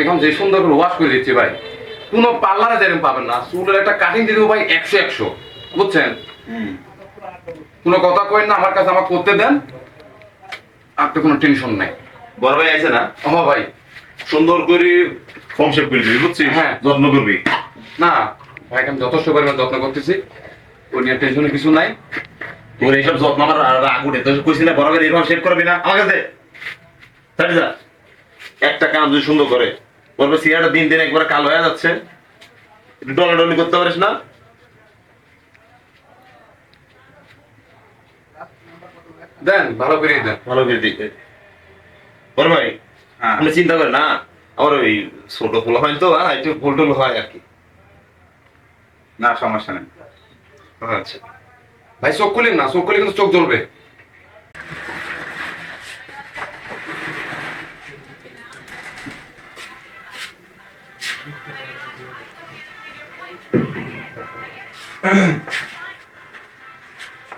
আপনি এখন যে সুন্দর করে ওয়াশ করে দিচ্ছি ভাই কোনো পার্লারে যেরকম পাবেন না। চুলের একটা কাটিং দিয়ে দেবো ভাই একশো একশো বুঝছেন? কোনো কথা কই না আমার কাছে আমার করতে দেন। আপনি কোনো টেনশন নাই। বড় ভাই আছে না? ও ভাই। সুন্দর করে ফর্ম শেপ করে দিবি বুঝছিস? হ্যাঁ। যত্ন করবি। না ভাইকে আমি যথেষ্ট পরিমাণ যত্ন করতেছি। ওই নিয়ে টেনশনের কিছু নাই। তোর এইসব যত্ন আমার রাগ উঠে তোর কইছি না বড় ভাই এরকম শেপ করবি না? দে। তাই যা। একটা কাম যদি সুন্দর করে। বলবে সিয়াটা দিন দিন একবার কালো হয়ে যাচ্ছে। ডলাডলি করতে পারিস না? দেন ভালো করে দেন। ভালো করে দিতে। বড় ভাই হ্যাঁ। আপনি চিন্তা করেন না আমার ওই ছোট ফুল হয় তো হ্যাঁ একটু ফুল টুল হয় আর কি। না সমস্যা নেই। আচ্ছা। ভাই চোখ খুলেন না চোখ খুলে কিন্তু চোখ জ্বলবে।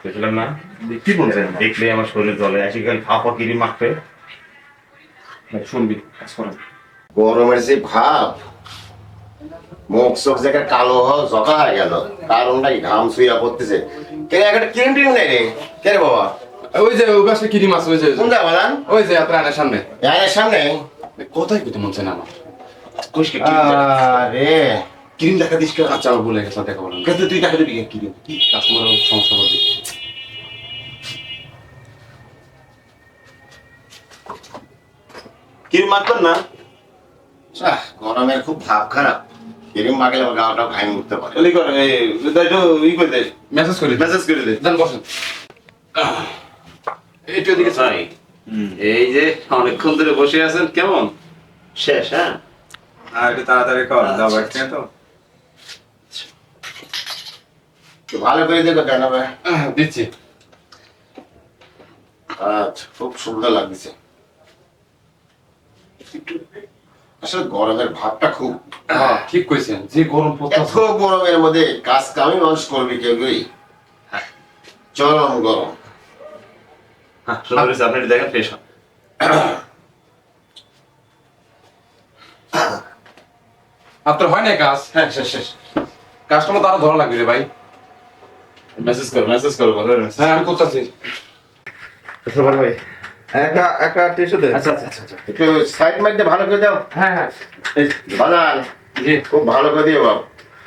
বুঝলাম না? কি বলছেন? দেখলে আমার শরীরে জলে আসি খালি ফাঁপা কিরি মাখবে। শুনবি গরমের যে ভাব মুখ চোখ জায়গায় কালো হওয়া জকা হয়ে গেল কারণটা ঘাম শুইয়া পড়তেছে। কে একটা ক্রিম টিম নেই রে? কে রে বাবা? ওই যে ওই পাশে কিরি মাছ ওই যে কোন ওই যে আপনার আয়নার সামনে। এর সামনে? কোথায় কিন্তু মন চায় না আমার? আরে ক্রিম দেখা দিস কেউ আচ্ছা আমার ভুলে গেছে দেখা বলেন কিন্তু তুই টাকা দিবি কি? কি কাস্টমার সমস্যা করবে ক্রিম মাখবেন না? গরমের খুব ভাব খারাপ। ক্রিম মাখলে আমার উঠতে পারে। কর এই করে দে। মেসেজ করে দিন মেসেজ করে দে। দেন বসেন। একটু এদিকে ভাই এই যে অনেকক্ষণ ধরে বসে আছেন কেমন? শেষ হ্যাঁ? আর একটু তাড়াতাড়ি কর দাও একটা তো একটু ভালো করে দেখো কেন ভাই? দিচ্ছি। আচ্ছা খুব সুন্দর লাগছে। আসলে গরমের ভাবটা খুব। হ্যাঁ ঠিক কইছেন যে গরম এত গরমের মধ্যে কাজ কামি মানুষ করবি কেউ কেউই চরম গরম। হ্যাঁ আপনি দেখেন ফ্রেশ হন। আপনার হয় না কাজ? হ্যাঁ শেষ শেষ। কাস্টমার তো আরও ধরা লাগবে রে ভাই। মেসেজ করো মেসেজ করো বলো হ্যাঁ আমি করতেছি। সুপার ভাই একটা একটা টিস্যু দে। আচ্ছা আচ্ছা আচ্ছা একটু সাইড মাইডে ভালো করে দাও। হ্যাঁ হ্যাঁ। বানান। জি। খুব ভালো করে দিও বাপ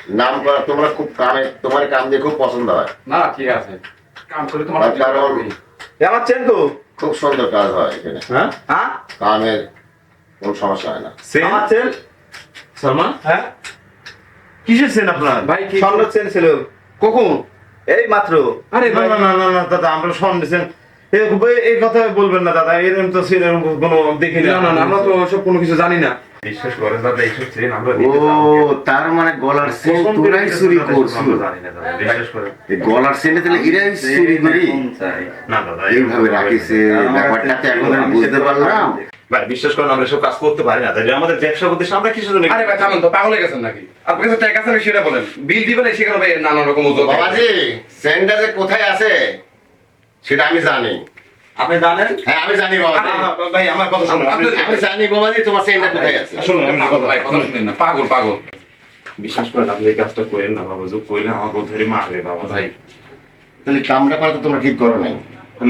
নাম করা তোমরা খুব কামে তোমার কাম দিয়ে খুব পছন্দ হয়। না ঠিক আছে। কাম করে তোমার কারণ আমার চেন তো। খুব সুন্দর কাজ হয় এখানে। হ্যাঁ? হ্যাঁ? কামের কোনো সমস্যা হয় না। আমার চেন? সালমান হ্যাঁ? কিসের সেন আপনার? ভাই কি স্বর্ণ চেন ছিল। কখন? এই মাত্র? আরে না ভাই না না না দাদা আমরা শুনতেছেন এই কথা বলবেন না দাদা এরকম তো সেরকম কোনো দেখি না। না না, আমরা তো ওসব কোনো কিছু জানি না। বিশ্বাস করেন দাদা এইসব সেন আমরা ও তার মানে গলার সেন তোরাই চুরি করছ জানি না দাদা বিশ্বাস করেন। এই গলার সেনে তাহলে এরাই চুরি করি? না দাদা এইভাবে রাখিছে ব্যাপারটা তো এখন বুঝতে পারলাম। ভাই বিশ্বাস করেন আমরা এসব কাজ করতে পারি না। তাই আমাদের ব্যবসা করতে আমরা কিছু জন্য আরে ভাই থামেন তো পাগল হয়ে গেছেন নাকি? আপনার কাছে টাকা আছে সেটা বলেন। বিল দিবেন সেখানে ভাই নানা রকম ওজন বাবাজি সেনটা যে কোথায় আছে সেটা আমি জানি। আপনি জানেন? হ্যাঁ আমি জানি বাবাজি। ভাই আমার কথা শুনুন। আমি জানি বাবাজি তোমার সেনটা কোথায় আছে? শুনুন আমি পাগল ভাই কথা শুনেন। না পাগল পাগল। বিশ্বাস করেন আপনি এই কাজটা করেন না বাবা যোগ করলে আমাকে ধরে মারবে বাবা ভাই। তাহলে কামটা করা তো তোমরা ঠিক করো নাই।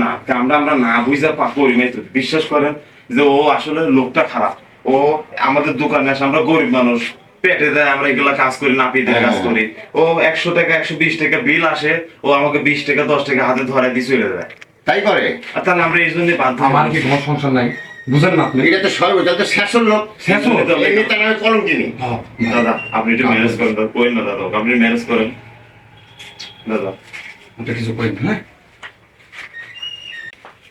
না আমরা আমরা না বুঝা করি নাই তো বিশ্বাস করেন যে ও আসলে লোকটা খারাপ। ও আমাদের দোকানে আসে আমরা গরিব মানুষ। পেটে দেয় আমরা এগুলা কাজ করি না পেতে কাজ করি। ও একশো টাকা একশো বিশ টাকা বিল আসে ও আমাকে বিশ টাকা দশ টাকা হাতে ধরে দিয়ে চলে যায়। তাই করে? আর তাহলে আমরা এই জন্য বাধ্য আমার কি কোনো সংসার নাই? বুঝেন না আপনি। এটা তো সর্ব তাহলে তো শেষর লোক। শেষর এমনি তার আমি কলম হ্যাঁ, দাদা আপনি একটু ম্যানেজ করেন দাদা। করেন না দাদা আপনি ম্যানেজ করেন। দাদা। আপনি কিছু করেন না, হ্যাঁ?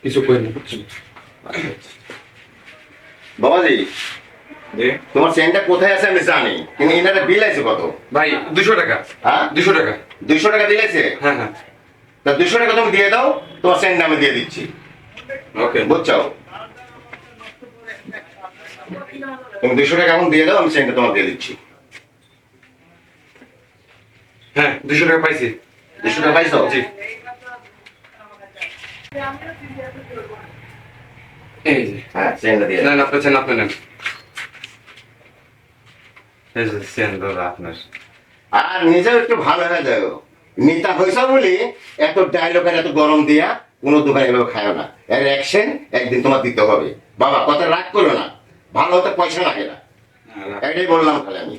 কিছু? বাবাজি তোমার সেনটা কোথায় আছে আমি জানি কিন্তু এনারা বিল আছে কত? ভাই দুশো টাকা। হ্যাঁ? দুশো টাকা। দুইশো টাকা দিলেছে হ্যাঁ হ্যাঁ। তা দুশো টাকা তুমি দিয়ে দাও তোমার সেন্ট আমি দিয়ে দিচ্ছি। ওকে। বুঝছ? তুমি দুশো টাকা এখন দিয়ে দাও আমি সেন্টটা তোমার দিয়ে দিচ্ছি। হ্যাঁ দুশো টাকা পাইছি। দুশো টাকা পাইছো? জি। এই যে। হ্যাঁ সেন্টটা দিয়ে দাও। নেন আপনি চান আপনি নেন। এই যে সেন্ডর আপনার। আর নিজেও একটু ভালো হয়ে যাও নেতা হয়েছ বলে এত ডায়লগ আর এত গরম দিয়া কোনো দোকানে এভাবে খায় না। এর অ্যাকশন একদিন তোমার দিতে হবে। বাবা কথা রাগ করো না। ভালো হতে পয়সা লাগে না। এটাই বললাম খালি আমি।